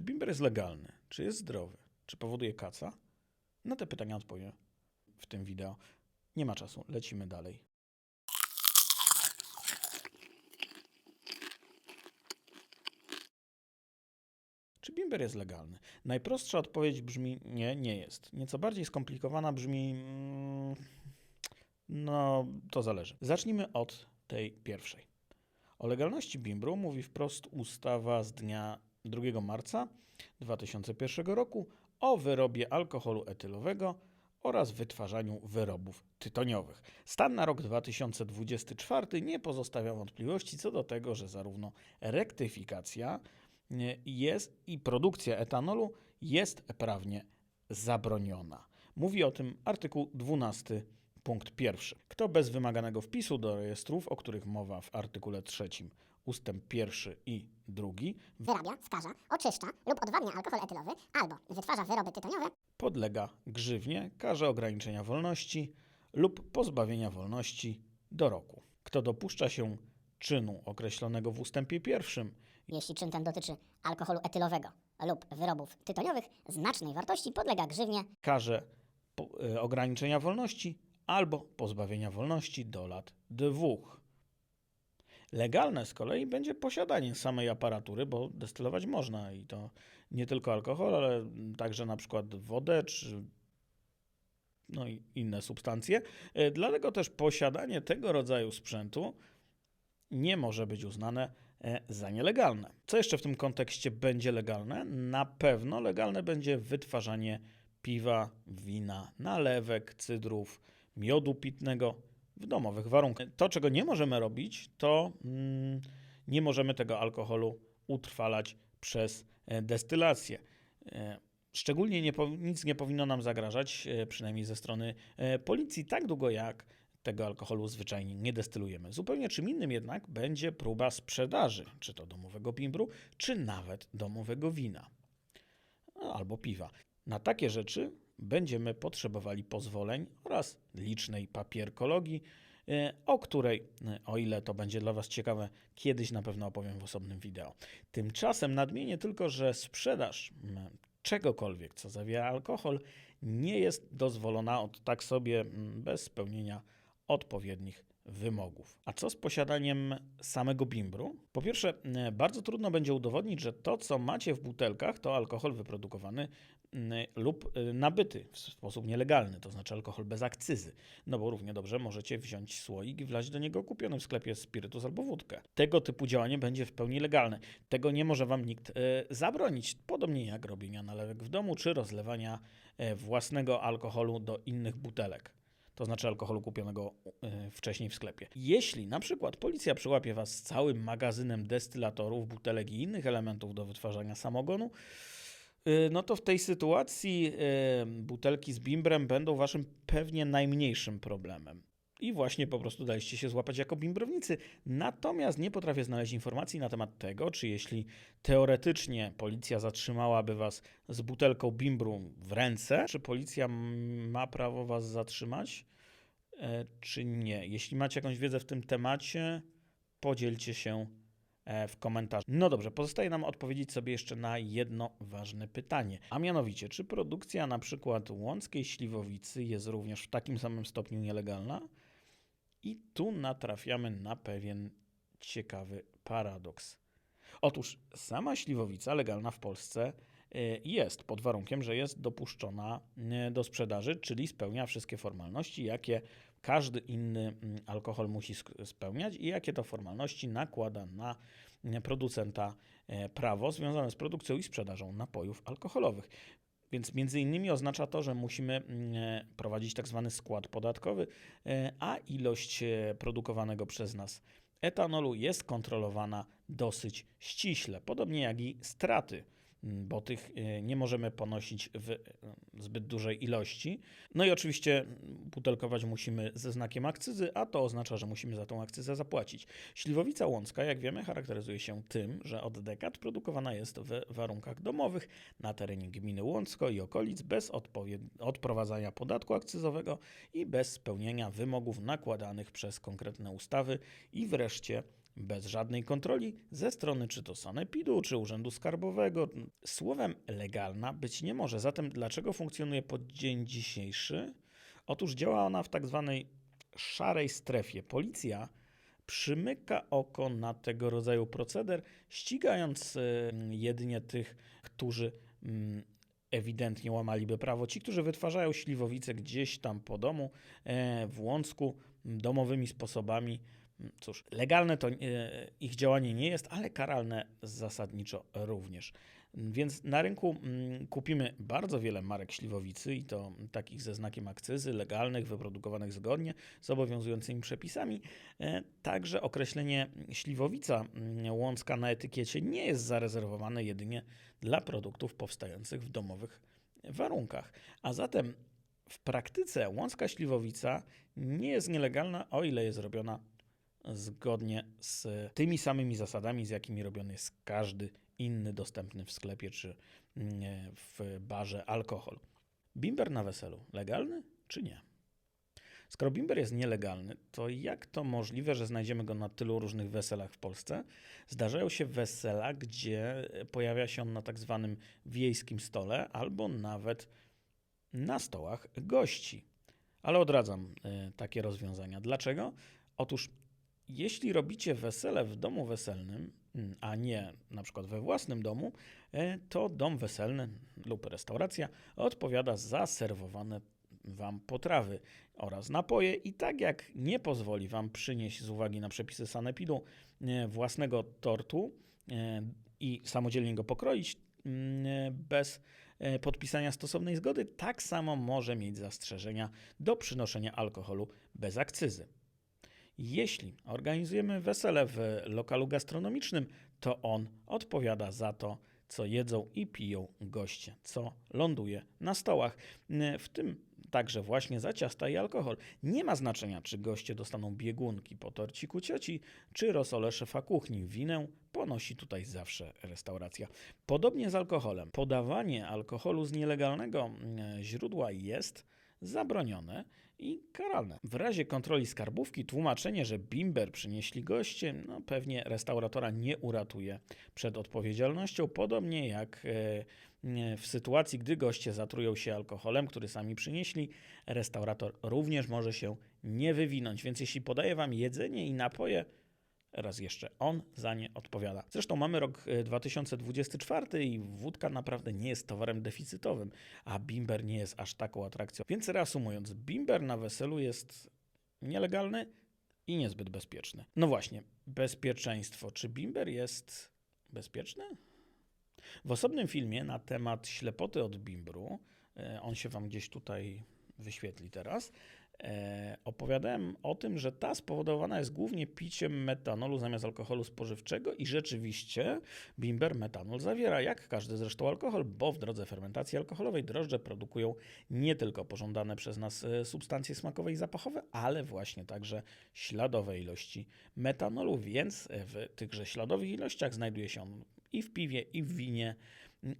Czy bimber jest legalny? Czy jest zdrowy? Czy powoduje kaca? Na te pytania odpowiem w tym wideo. Nie ma czasu, lecimy dalej. Czy bimber jest legalny? Najprostsza odpowiedź brzmi nie, nie jest. Nieco bardziej skomplikowana brzmi mm, no, to zależy. Zacznijmy od tej pierwszej. O legalności bimbru mówi wprost ustawa z dnia 2 marca 2001 roku o wyrobie alkoholu etylowego oraz wytwarzaniu wyrobów tytoniowych. Stan na rok 2024 nie pozostawia wątpliwości co do tego, że zarówno rektyfikacja jest i produkcja etanolu jest prawnie zabroniona. Mówi o tym artykuł 12 punkt pierwszy. Kto bez wymaganego wpisu do rejestrów, o których mowa w artykule 3 ustęp pierwszy i drugi, wyrabia, skaża, oczyszcza lub odwadnia alkohol etylowy albo wytwarza wyroby tytoniowe podlega grzywnie, karze ograniczenia wolności lub pozbawienia wolności do roku. Kto dopuszcza się czynu określonego w ustępie pierwszym, jeśli czyn ten dotyczy alkoholu etylowego lub wyrobów tytoniowych znacznej wartości podlega grzywnie karze po, e, ograniczenia wolności albo pozbawienia wolności do lat dwóch. Legalne z kolei będzie posiadanie samej aparatury, bo destylować można i to nie tylko alkohol, ale także na przykład wodę czy no i inne substancje. E, Dlatego też posiadanie tego rodzaju sprzętu nie może być uznane e, za nielegalne. Co jeszcze w tym kontekście będzie legalne? Na pewno legalne będzie wytwarzanie piwa, wina, nalewek, cydrów, miodu pitnego w domowych warunkach. To, czego nie możemy robić, to mm, nie możemy tego alkoholu utrwalać przez e, destylację. E, Szczególnie nie, nic nie powinno nam zagrażać, e, przynajmniej ze strony policji, tak długo jak tego alkoholu zwyczajnie nie destylujemy. Zupełnie czym innym jednak będzie próba sprzedaży, czy to domowego pimbru, czy nawet domowego wina albo piwa. Na takie rzeczy będziemy potrzebowali pozwoleń oraz licznej papierkologii, e, o której, e, o ile to będzie dla Was ciekawe, kiedyś na pewno opowiem w osobnym wideo. Tymczasem nadmienię tylko, że sprzedaż czegokolwiek, co zawiera alkohol, nie jest dozwolona od tak sobie bez spełnienia odpowiednich wymogów. A co z posiadaniem samego bimbru? Po pierwsze, e, bardzo trudno będzie udowodnić, że to, co macie w butelkach, to alkohol wyprodukowany lub e, nabyty w sposób nielegalny, to znaczy alkohol bez akcyzy. No bo równie dobrze możecie wziąć słoik i wlać do niego kupiony w sklepie spirytus albo wódkę. Tego typu działanie będzie w pełni legalne. Tego nie może wam nikt e, zabronić, podobnie jak robienia nalewek w domu czy rozlewania własnego alkoholu do innych butelek to znaczy alkoholu kupionego y, wcześniej w sklepie. Jeśli na przykład policja przyłapie Was z całym magazynem destylatorów, butelek i innych elementów do wytwarzania samogonu, y, no to w tej sytuacji y, butelki z bimbrem będą Waszym pewnie najmniejszym problemem. I właśnie po prostu daliście się złapać jako bimbrownicy. Natomiast nie potrafię znaleźć informacji na temat tego, czy jeśli teoretycznie policja zatrzymałaby was z butelką bimbru w ręce, czy policja ma prawo was zatrzymać, e, czy nie. Jeśli macie jakąś wiedzę w tym temacie, podzielcie się e, w komentarzu. No dobrze, pozostaje nam odpowiedzieć sobie jeszcze na jedno ważne pytanie. A mianowicie, czy produkcja na przykład łąckiej śliwowicy jest również w takim samym stopniu nielegalna? I tu natrafiamy na pewien ciekawy paradoks. Otóż sama śliwowica legalna w Polsce y, jest pod warunkiem, że jest dopuszczona y, do sprzedaży, czyli spełnia wszystkie formalności, jakie każdy inny alkohol musi spełniać i jakie to formalności nakłada na producenta y, prawo związane z produkcją i sprzedażą napojów alkoholowych. Więc między innymi oznacza to, że musimy mm, prowadzić tak zwany skład podatkowy, e, a ilość e, produkowanego przez nas etanolu jest kontrolowana dosyć ściśle, podobnie jak i straty, bo tych e, nie możemy ponosić w e, zbyt dużej ilości. No i oczywiście m, butelkować musimy ze znakiem akcyzy, a to oznacza, że musimy za tą akcyzę zapłacić. Śliwowica łącka, jak wiemy, charakteryzuje się tym, że od dekad produkowana jest w warunkach domowych na terenie gminy Łącko i okolic bez odprowadzania podatku akcyzowego i bez spełnienia wymogów nakładanych przez konkretne ustawy i wreszcie bez żadnej kontroli ze strony czy to Sanepidu, czy Urzędu Skarbowego. Słowem legalna być nie może. Zatem dlaczego funkcjonuje po dzień dzisiejszy? Otóż działa ona w tak zwanej szarej strefie. Policja przymyka oko na tego rodzaju proceder, ścigając e, jedynie tych, którzy mm, ewidentnie łamaliby prawo. Ci, którzy wytwarzają śliwowice gdzieś tam po domu, e, w Łącku, domowymi sposobami. Cóż, legalne to e, ich działanie nie jest, ale karalne zasadniczo również. Więc na rynku mm, kupimy bardzo wiele marek śliwowicy i to takich ze znakiem akcyzy, legalnych, wyprodukowanych zgodnie z obowiązującymi przepisami. E, Także określenie śliwowica mm, łącka na etykiecie nie jest zarezerwowane jedynie dla produktów powstających w domowych warunkach. A zatem w praktyce łącka śliwowica nie jest nielegalna, o ile jest robiona zgodnie z tymi samymi zasadami, z jakimi robiony jest każdy inny dostępny w sklepie czy mm, w barze alkohol. Bimber na weselu legalny czy nie? Skoro bimber jest nielegalny, to jak to możliwe, że znajdziemy go na tylu różnych weselach w Polsce? Zdarzają się wesela, gdzie pojawia się on na tak zwanym wiejskim stole albo nawet na stołach gości. Ale odradzam y, takie rozwiązania. Dlaczego? Otóż jeśli robicie wesele w domu weselnym, mm, a nie na przykład we własnym domu, e, to dom weselny lub restauracja odpowiada za serwowane Wam potrawy oraz napoje i tak jak nie pozwoli Wam przynieść z uwagi na przepisy sanepidu e, własnego tortu e, i samodzielnie go pokroić mm, bez podpisania stosownej zgody, tak samo może mieć zastrzeżenia do przynoszenia alkoholu bez akcyzy. Jeśli organizujemy wesele w lokalu gastronomicznym, to on odpowiada za to, co jedzą i piją goście, co ląduje na stołach, w tym także właśnie za ciasta i alkohol. Nie ma znaczenia, czy goście dostaną biegunki po torciku cioci, czy rosole szefa kuchni. Winę ponosi tutaj zawsze restauracja. Podobnie z alkoholem. Podawanie alkoholu z nielegalnego źródła jest zabronione i karalne. W razie kontroli skarbówki tłumaczenie, że bimber przynieśli goście, no pewnie restauratora nie uratuje przed odpowiedzialnością, podobnie jak e, w sytuacji, gdy goście zatrują się alkoholem, który sami przynieśli, restaurator również może się nie wywinąć. Więc jeśli podaje wam jedzenie i napoje, raz jeszcze on za nie odpowiada. Zresztą mamy rok e, 2024 i wódka naprawdę nie jest towarem deficytowym, a bimber nie jest aż taką atrakcją. Więc reasumując, bimber na weselu jest nielegalny i niezbyt bezpieczny. No właśnie, bezpieczeństwo. Czy bimber jest bezpieczny? W osobnym filmie na temat ślepoty od bimbru, e, on się Wam gdzieś tutaj wyświetli teraz, e, opowiadałem o tym, że ta spowodowana jest głównie piciem metanolu zamiast alkoholu spożywczego i rzeczywiście bimber metanol zawiera, jak każdy zresztą alkohol, bo w drodze fermentacji alkoholowej drożdże produkują nie tylko pożądane przez nas e, substancje smakowe i zapachowe, ale właśnie także śladowe ilości metanolu, więc w tychże śladowych ilościach znajduje się on i w piwie, i w winie,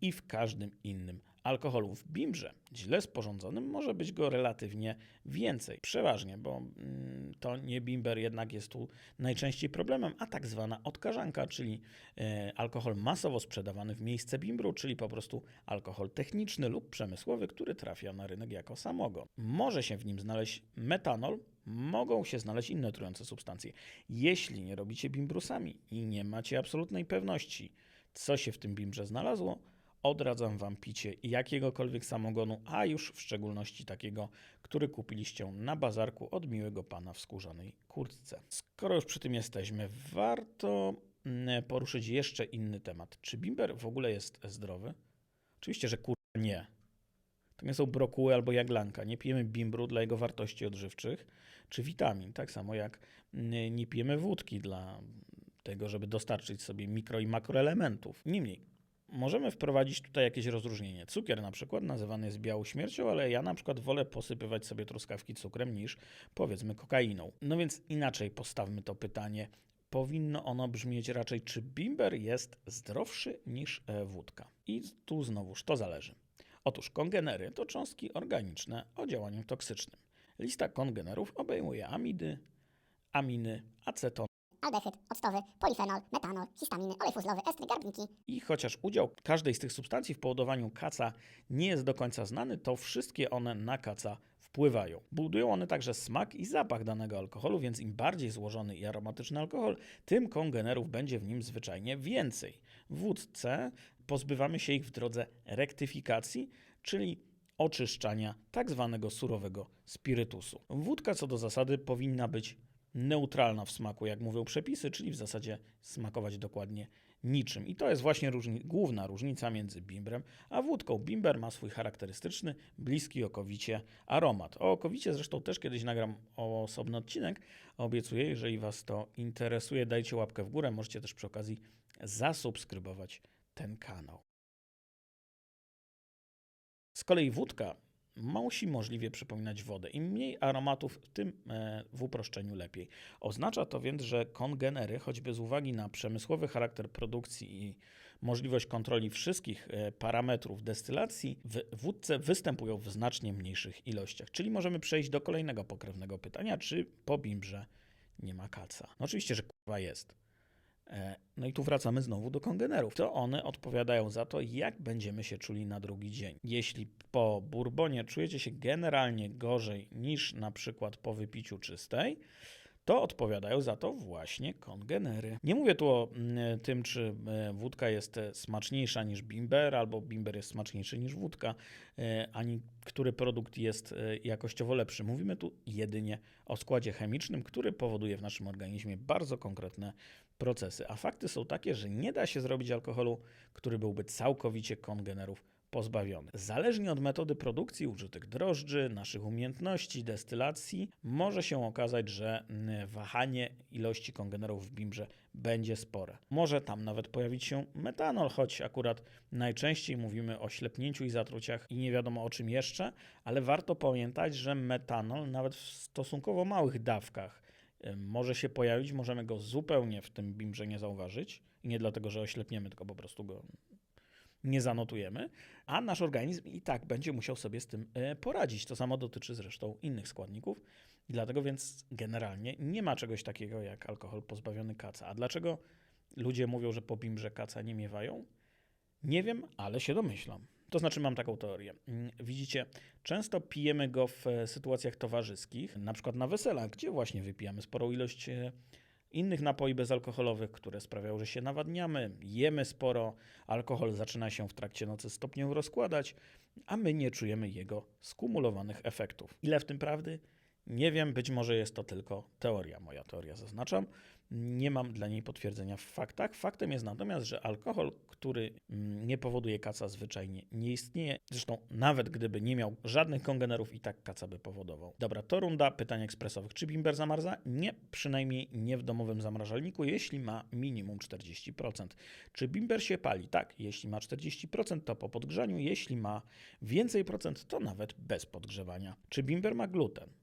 i w każdym innym alkoholu. W bimbrze, źle sporządzonym, może być go relatywnie więcej. Przeważnie, bo mm, to nie bimber jednak jest tu najczęściej problemem, a tak zwana odkażanka, czyli e, alkohol masowo sprzedawany w miejsce bimbru, czyli po prostu alkohol techniczny lub przemysłowy, który trafia na rynek jako samogon. Może się w nim znaleźć metanol, mogą się znaleźć inne trujące substancje. Jeśli nie robicie bimbru sami i nie macie absolutnej pewności, co się w tym bimbrze znalazło, odradzam Wam picie jakiegokolwiek samogonu, a już w szczególności takiego, który kupiliście na bazarku od miłego pana w skórzanej kurtce. Skoro już przy tym jesteśmy, warto mm, poruszyć jeszcze inny temat. Czy bimber w ogóle jest zdrowy? Oczywiście, że kur... nie. To nie są brokuły albo jaglanka. Nie pijemy bimbru dla jego wartości odżywczych czy witamin. Tak samo jak mm, nie pijemy wódki dla tego, żeby dostarczyć sobie mikro i makroelementów. Niemniej, możemy wprowadzić tutaj jakieś rozróżnienie. Cukier na przykład nazywany jest białą śmiercią, ale ja na przykład wolę posypywać sobie truskawki cukrem niż powiedzmy kokainą. No więc inaczej postawmy to pytanie. Powinno ono brzmieć raczej, czy bimber jest zdrowszy niż e, wódka. I tu znowuż to zależy. Otóż kongenery to cząstki organiczne o działaniu toksycznym. Lista kongenerów obejmuje amidy, aminy, aceton, aldehyd, octowy, polifenol, metanol, histaminy, olej fuzlowy, estry, garbniki. I chociaż udział każdej z tych substancji w powodowaniu kaca nie jest do końca znany, to wszystkie one na kaca wpływają. Budują one także smak i zapach danego alkoholu, więc im bardziej złożony i aromatyczny alkohol, tym kongenerów będzie w nim zwyczajnie więcej. W wódce pozbywamy się ich w drodze rektyfikacji, czyli oczyszczania tak zwanego surowego spirytusu. Wódka co do zasady powinna być neutralna w smaku, jak mówią przepisy, czyli w zasadzie smakować dokładnie niczym. I to jest właśnie różni- główna różnica między bimbrem a wódką. Bimber ma swój charakterystyczny, bliski okowicie aromat. O okowicie zresztą też kiedyś nagram osobny odcinek. Obiecuję, jeżeli Was to interesuje, dajcie łapkę w górę. Możecie też przy okazji zasubskrybować ten kanał. Z kolei wódka musi możliwie przypominać wodę. Im mniej aromatów, tym e, w uproszczeniu lepiej. Oznacza to więc, że kongenery, choćby z uwagi na przemysłowy charakter produkcji i możliwość kontroli wszystkich e, parametrów destylacji, w wódce występują w znacznie mniejszych ilościach. Czyli możemy przejść do kolejnego pokrewnego pytania, czy po bimbrze nie ma kaca. No oczywiście, że kurwa jest. E, No i tu wracamy znowu do kongenerów. To one odpowiadają za to, jak będziemy się czuli na drugi dzień. Jeśli po bourbonie czujecie się generalnie gorzej niż na przykład po wypiciu czystej, to odpowiadają za to właśnie kongenery. Nie mówię tu o mm, tym, czy e, wódka jest e, smaczniejsza niż bimber, albo bimber jest smaczniejszy niż wódka, e, ani który produkt jest e, jakościowo lepszy. Mówimy tu jedynie o składzie chemicznym, który powoduje w naszym organizmie bardzo konkretne procesy. A fakty są takie, że nie da się zrobić alkoholu, który byłby całkowicie kongenerów pozbawiony. Zależnie od metody produkcji użytych drożdży, naszych umiejętności, destylacji, może się okazać, że mm, wahanie ilości kongenerów w bimbrze będzie spore. Może tam nawet pojawić się metanol, choć akurat najczęściej mówimy o ślepnięciu i zatruciach i nie wiadomo o czym jeszcze, ale warto pamiętać, że metanol nawet w stosunkowo małych dawkach może się pojawić, możemy go zupełnie w tym bimbrze nie zauważyć. I nie dlatego, że oślepniemy, tylko po prostu go nie zanotujemy, a nasz organizm i tak będzie musiał sobie z tym e, poradzić. To samo dotyczy zresztą innych składników. I dlatego więc generalnie nie ma czegoś takiego jak alkohol pozbawiony kaca. A dlaczego ludzie mówią, że po bimbrze kaca nie miewają? Nie wiem, ale się domyślam. To znaczy, mam taką teorię. Mm, Widzicie, często pijemy go w e, sytuacjach towarzyskich, na przykład na weselach, gdzie właśnie wypijamy sporą ilość e, innych napoi bezalkoholowych, które sprawiają, że się nawadniamy, jemy sporo, alkohol zaczyna się w trakcie nocy stopniowo rozkładać, a my nie czujemy jego skumulowanych efektów. Ile w tym prawdy? Nie wiem, być może jest to tylko teoria, moja teoria zaznaczam. Nie mam dla niej potwierdzenia w faktach. Faktem jest natomiast, że alkohol, który mm, nie powoduje kaca zwyczajnie nie istnieje. Zresztą nawet gdyby nie miał żadnych kongenerów i tak kaca by powodował. Dobra, to runda pytań ekspresowych. Czy bimber zamarza? Nie, przynajmniej nie w domowym zamrażalniku, jeśli ma minimum 40%. Czy bimber się pali? Tak, jeśli ma 40% to po podgrzaniu, jeśli ma więcej procent to nawet bez podgrzewania. Czy bimber ma gluten?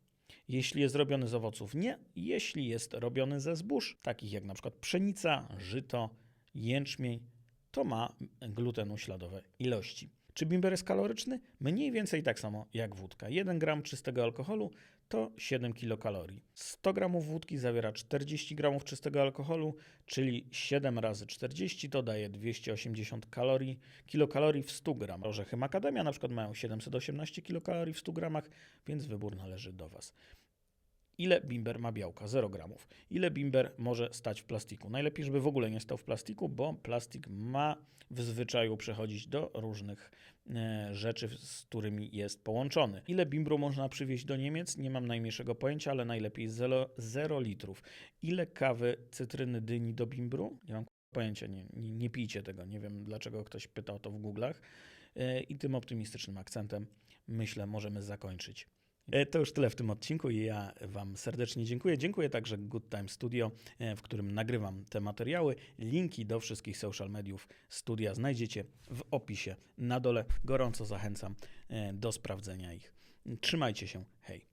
Jeśli jest robiony z owoców, nie. Jeśli jest robiony ze zbóż, takich jak na przykład pszenica, żyto, jęczmień, to ma glutenu śladowe ilości. Czy bimber jest kaloryczny? Mniej więcej tak samo jak wódka. 1 gram czystego alkoholu to 7 kilokalorii. 100 gramów wódki zawiera 40 gramów czystego alkoholu, czyli 7 razy 40 to daje 280 kalorii, kilokalorii w 100 gram. Orzechy makadamia na przykład mają 718 kilokalorii w 100 gramach, więc wybór należy do Was. Ile bimber ma białka? 0 gramów. Ile bimber może stać w plastiku? Najlepiej, żeby w ogóle nie stał w plastiku, bo plastik ma w zwyczaju przechodzić do różnych e, rzeczy, z którymi jest połączony. Ile bimbru można przywieźć do Niemiec? Nie mam najmniejszego pojęcia, ale najlepiej 0, 0 litrów. Ile kawy, cytryny, dyni do bimbru? Nie mam pojęcia, nie, nie, nie pijcie tego. Nie wiem, dlaczego ktoś pyta o to w Google'ach. E, I tym optymistycznym akcentem myślę, możemy zakończyć. E, To już tyle w tym odcinku i ja Wam serdecznie dziękuję. Dziękuję także Good Time Studio, e, w którym nagrywam te materiały. Linki do wszystkich social mediów studia znajdziecie w opisie na dole. Gorąco zachęcam e, do sprawdzenia ich. Trzymajcie się. Hej.